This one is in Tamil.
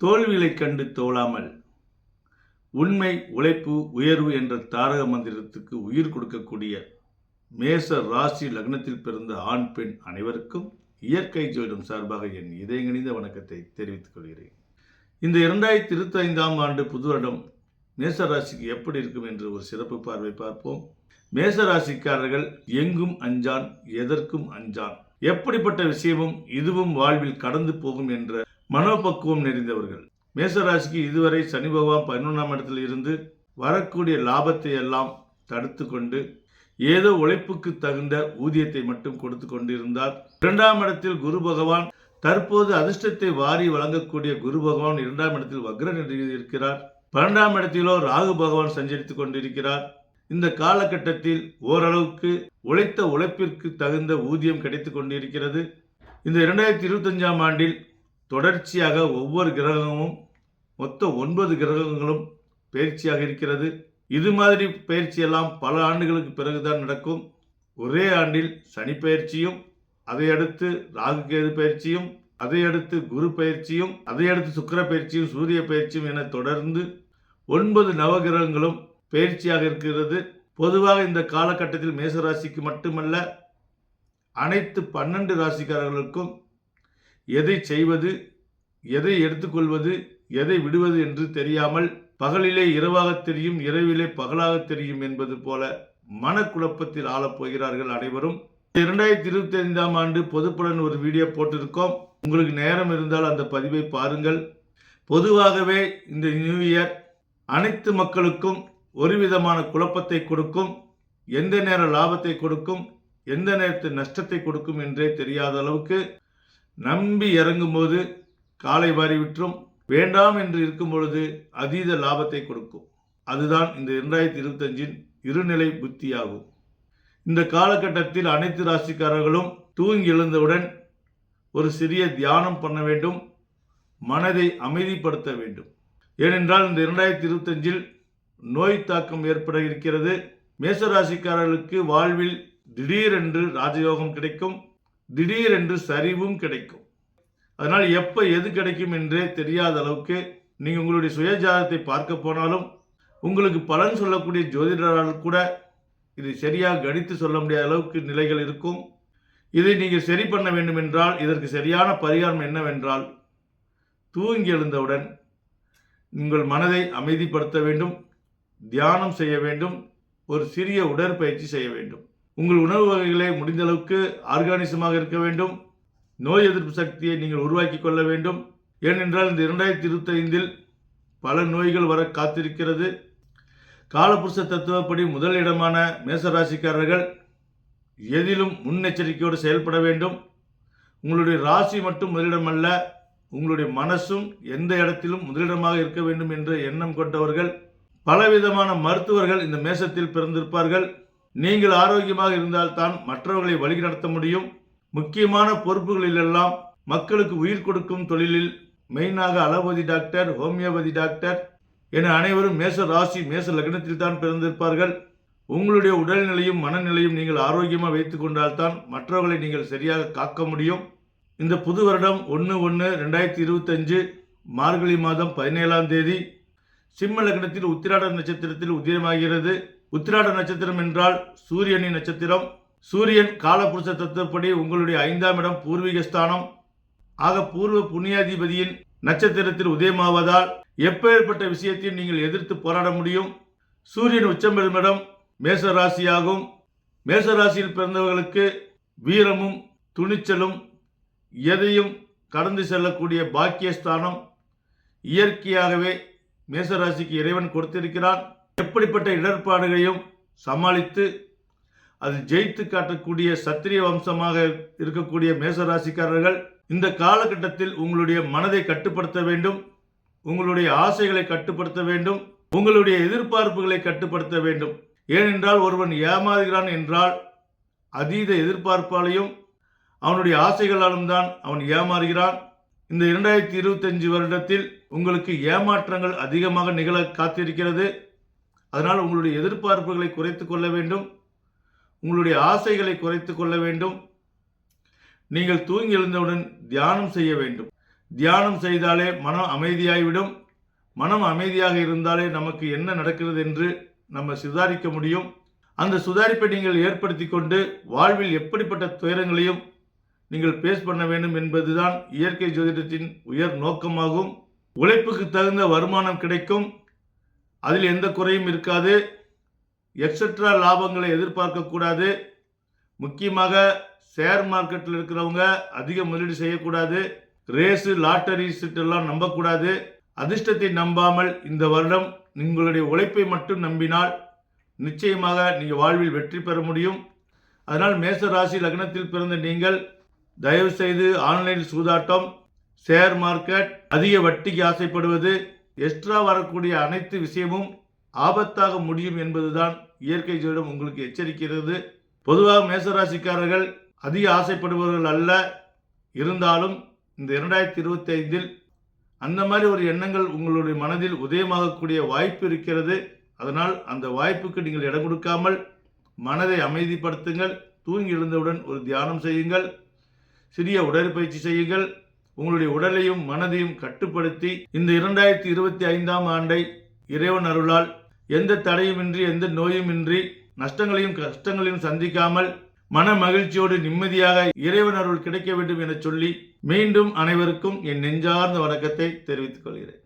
தோல்விகளை கண்டு தோழாமல் உண்மை உழைப்பு உயர்வு என்ற தாரக மந்திரத்துக்கு உயிர் கொடுக்கக்கூடிய மேச ராசி லக்னத்தில் பிறந்த ஆண் பெண் அனைவருக்கும் இயற்கை ஜோதிடம் சார்பாக என் இதயங்கணிந்த வணக்கத்தை தெரிவித்துக் கொள்கிறேன். இந்த இரண்டாயிரத்தி இருபத்தி ஐந்தாம் ஆண்டு புது வருடம் மேச ராசிக்கு எப்படி இருக்கும் என்று ஒரு சிறப்பு பார்வை பார்ப்போம். மேச ராசிக்காரர்கள் எங்கும் அஞ்சான் எதற்கும் அஞ்சான்? எப்படிப்பட்ட விஷயமும் இதுவும் வாழ்வில் கடந்து போகும் என்ற மனோபக்குவம் நிறைந்தவர்கள். மேசராசிக்கு இதுவரை சனி பகவான் பதினொன்றாம் இடத்தில் இருந்து வரக்கூடிய லாபத்தை எல்லாம் தடுத்து கொண்டு ஏதோ உழைப்புக்கு தகுந்த ஊதியத்தை மட்டும் கொடுத்து கொண்டிருந்தார் இரண்டாம் இடத்தில் குரு பகவான் தற்போது அதிர்ஷ்டத்தை வாரி வழங்கக்கூடிய குரு பகவான் இரண்டாம் இடத்தில் வக்ர நிலையில் இருக்கிறார். பன்னெண்டாம் இடத்திலோ ராகு பகவான் சஞ்சரித்துக் கொண்டிருக்கிறார். இந்த காலகட்டத்தில் ஓரளவுக்கு உழைத்த உழைப்பிற்கு தகுந்த ஊதியம் கிடைத்துக் கொண்டிருக்கிறது. இந்த இரண்டாயிரத்தி இருபத்தஞ்சாம் ஆண்டில் தொடர்ச்சியாக ஒவ்வொரு கிரகமும் மொத்த ஒன்பது கிரகங்களும் பயிற்சியாக இருக்கிறது. இது மாதிரி பயிற்சியெல்லாம் பல ஆண்டுகளுக்கு பிறகுதான் நடக்கும். ஒரே ஆண்டில் சனி பயிற்சியும் அதையடுத்து ராகு கேது பயிற்சியும் அதையடுத்து குரு பயிற்சியும் அதையடுத்து சுக்கர சுக்கிர பயிற்சியும் சூரிய பயிற்சியும் என தொடர்ந்து ஒன்பது நவகிரகங்களும் பயிற்சியாக இருக்கிறது. பொதுவாக இந்த காலகட்டத்தில் மேசராசிக்கு மட்டுமல்ல அனைத்து பன்னெண்டு ராசிக்காரர்களுக்கும் எதை செய்வது எதை எடுத்துக்கொள்வது எதை விடுவது என்று தெரியாமல் பகலிலே இரவாக தெரியும் இரவிலே பகலாக தெரியும் என்பது போல மனக்குழப்பத்தில் ஆளப் போகிறார்கள் அனைவரும். இரண்டாயிரத்தி இருபத்தி ஐந்தாம் ஆண்டு பொதுப்புடன் ஒரு வீடியோ போட்டிருக்கோம். உங்களுக்கு நேரம் இருந்தால் அந்த பதிவை பாருங்கள். பொதுவாகவே இந்த நியூ இயர் அனைத்து மக்களுக்கும் ஒரு விதமான குழப்பத்தை கொடுக்கும் எந்த நேர லாபத்தை கொடுக்கும் எந்த நேரத்தில் நஷ்டத்தை கொடுக்கும் என்றே தெரியாத அளவுக்கு நம்பி இறங்கும்போது காலை வாரி விற்றும். வேண்டாம் என்று இருக்கும் பொழுது அதீத லாபத்தை கொடுக்கும். அதுதான் இந்த இரண்டாயிரத்தி இருபத்தஞ்சின் இருநிலை புத்தியாகும். இந்த காலகட்டத்தில் அனைத்து ராசிக்காரர்களும் தூங்கி எழுந்தவுடன் ஒரு சிறிய தியானம் பண்ண வேண்டும். மனதை அமைதிப்படுத்த வேண்டும். ஏனென்றால் இந்த இரண்டாயிரத்தி இருபத்தஞ்சில் நோய் தாக்கம் ஏற்பட இருக்கிறது. மேசராசிக்காரர்களுக்கு வாழ்வில் திடீரென்று ராஜயோகம் கிடைக்கும். திடீரென்று சரிவும் கிடைக்கும். அதனால் எப்போ எது கிடைக்கும் என்றே தெரியாத அளவுக்கு நீங்கள் உங்களுடைய சுயஜாதத்தை பார்க்க போனாலும் உங்களுக்கு பலன் சொல்லக்கூடிய ஜோதிடரால் கூட இதை சரியாக கணித்து சொல்ல முடியாத அளவுக்கு நிலைகள் இருக்கும். இதை நீங்கள் சரி பண்ண வேண்டும் என்றால் இதற்கு சரியான பரிகாரம் என்னவென்றால் தூங்கி எழுந்தவுடன் உங்கள் மனதை அமைதிப்படுத்த வேண்டும். தியானம் செய்ய வேண்டும். ஒரு சிறிய உடற்பயிற்சி செய்ய வேண்டும். உங்கள் உணவு வகைகளை முடிந்த அளவுக்கு ஆர்கானிசமாக இருக்க வேண்டும். நோய் எதிர்ப்பு சக்தியை நீங்கள் உருவாக்கி கொள்ள வேண்டும். ஏனென்றால் இந்த இரண்டாயிரத்தி இருபத்தி ஐந்தில் பல நோய்கள் வர காத்திருக்கிறது. காலபுருஷ தத்துவப்படி முதல் இடமான மேசராசிக்காரர்கள் எதிலும் முன்னெச்சரிக்கையோடு செயல்பட வேண்டும். உங்களுடைய ராசி மட்டும் முதலிடமல்ல உங்களுடைய மனசும் எந்த இடத்திலும் முதலிடமாக இருக்க வேண்டும் என்ற எண்ணம் கொண்டவர்கள் பலவிதமான மருத்துவர்கள் இந்த மேசத்தில் பிறந்திருப்பார்கள். நீங்கள் ஆரோக்கியமாக இருந்தால்தான் மற்றவர்களை வழிநடத்த முடியும். முக்கியமான பொறுப்புகளிலெல்லாம் மக்களுக்கு உயிர் கொடுக்கும் தொழிலில் மெயினாக அலோபதி டாக்டர் ஹோமியோபதி டாக்டர் என அனைவரும் மேச ராசி மேச லக்னத்தில் தான் பிறந்திருப்பார்கள். உங்களுடைய உடல்நிலையும் மனநிலையும் நீங்கள் ஆரோக்கியமாக வைத்துக் கொண்டால்தான் மற்றவர்களை நீங்கள் சரியாக காக்க முடியும். இந்த புது வருடம் ஒன்று ஒன்று ரெண்டாயிரத்தி இருபத்தஞ்சு மார்கழி மாதம் பதினேழாம் தேதி சிம்ம லக்னத்தில் உத்திராட நட்சத்திரத்தில் உதயமாகிறது உத்திராட நட்சத்திரம் என்றால் சூரியனின் நட்சத்திரம். சூரியன் காலபுருஷ தத்துவப்படி உங்களுடைய ஐந்தாம் இடம் பூர்வீக ஸ்தானம். ஆக பூர்வ புண்ணியாதிபதியின் நட்சத்திரத்தில் உதயமாவதால் எப்பேற்பட்ட விஷயத்தையும் நீங்கள் எதிர்த்து போராட முடியும். சூரியன் உச்சம் பெறும் இடம் மேச ராசியாகும் மேச ராசியில் பிறந்தவர்களுக்கு வீரமும் துணிச்சலும் எதையும் கடந்து செல்லக்கூடிய பாக்கியஸ்தானம். இயற்கையாகவே மேசராசிக்கு இறைவன் கொடுத்திருக்கிறான். எப்படிப்பட்ட இடர்பாடுகளையும் சமாளித்து அது ஜெயித்து காட்டக்கூடிய சத்திரிய வம்சமாக இருக்கக்கூடிய மேசராசிக்காரர்கள் இந்த காலகட்டத்தில் உங்களுடைய மனதை கட்டுப்படுத்த வேண்டும் உங்களுடைய ஆசைகளை கட்டுப்படுத்த வேண்டும் உங்களுடைய எதிர்பார்ப்புகளை கட்டுப்படுத்த வேண்டும். ஏனென்றால் ஒருவன் ஏமாறுகிறான் என்றால் அதீத எதிர்பார்ப்பாலையும் அவனுடைய ஆசைகளாலும் தான் அவன் ஏமாறுகிறான். இந்த இரண்டாயிரத்தி இருபத்தஞ்சு வருடத்தில் உங்களுக்கு ஏமாற்றங்கள் அதிகமாக நிகழ காத்திருக்கிறது. அதனால் உங்களுடைய எதிர்பார்ப்புகளை குறைத்து கொள்ள வேண்டும். உங்களுடைய ஆசைகளை குறைத்து கொள்ள வேண்டும். நீங்கள் தூங்கி எழுந்தவுடன் தியானம் செய்ய வேண்டும். தியானம் செய்தாலே மனம் அமைதியாகிவிடும் மனம் அமைதியாக இருந்தாலே நமக்கு என்ன நடக்கிறது என்று நம்ம சுதாரிக்க முடியும். அந்த சுதாரிப்பை நீங்கள் ஏற்படுத்தி கொண்டு வாழ்வில் எப்படிப்பட்ட துயரங்களையும் நீங்கள் பேஸ் பண்ண வேண்டும் என்பதுதான் இயற்கை ஜோதிடத்தின் உயர் நோக்கமாகும். உழைப்புக்கு தகுந்த வருமானம் கிடைக்கும். அதில் எந்த குறையும் இருக்காது. எக்ஸட்ரா லாபங்களை எதிர்பார்க்கக்கூடாது முக்கியமாக ஷேர் மார்க்கெட்டில் இருக்கிறவங்க அதிக முதலீடு செய்யக்கூடாது. ரேஸு லாட்டரி சீட்டெல்லாம் நம்பக்கூடாது. அதிர்ஷ்டத்தை நம்பாமல் இந்த வருடம் உங்களுடைய உழைப்பை மட்டும் நம்பினால் நிச்சயமாக நீங்கள் வாழ்வில் வெற்றி பெற முடியும். அதனால் மேச ராசி லக்னத்தில் பிறந்த நீங்கள் தயவு செய்து ஆன்லைன் சூதாட்டம் ஷேர் மார்க்கெட் அதிக வட்டிக்கு ஆசைப்படுவது எக்ஸ்ட்ரா வரக்கூடிய அனைத்து விஷயமும் ஆபத்தாக முடியும் என்பதுதான் இயற்கை ஜோதிடம் உங்களுக்கு எச்சரிக்கிறது. பொதுவாக மேசராசிக்காரர்கள் அதிக ஆசைப்படுபவர்கள் அல்ல. இருந்தாலும் இந்த இரண்டாயிரத்தி இருபத்தி ஐந்தில் அந்த மாதிரி ஒரு எண்ணங்கள் உங்களுடைய மனதில் உதயமாகக்கூடிய வாய்ப்பு இருக்கிறது. அதனால் அந்த வாய்ப்புக்கு நீங்கள் இடம் கொடுக்காமல் மனதை அமைதிப்படுத்துங்கள். தூங்கி எழுந்தவுடன் ஒரு தியானம் செய்யுங்கள். சிறிய உடற்பயிற்சி செய்யுங்கள். உங்களுடைய உடலையும் மனதையும் கட்டுப்படுத்தி இந்த இரண்டாயிரத்தி இருபத்தி ஐந்தாம் ஆண்டை இறைவன் அருளால் எந்த தடையுமின்றி எந்த நோயுமின்றி நஷ்டங்களையும் கஷ்டங்களையும் சந்திக்காமல் மன மகிழ்ச்சியோடு நிம்மதியாக இறைவன் அருள் கிடைக்க வேண்டும் என சொல்லி மீண்டும் அனைவருக்கும் என் நெஞ்சார்ந்த வணக்கத்தை தெரிவித்துக் கொள்கிறேன்.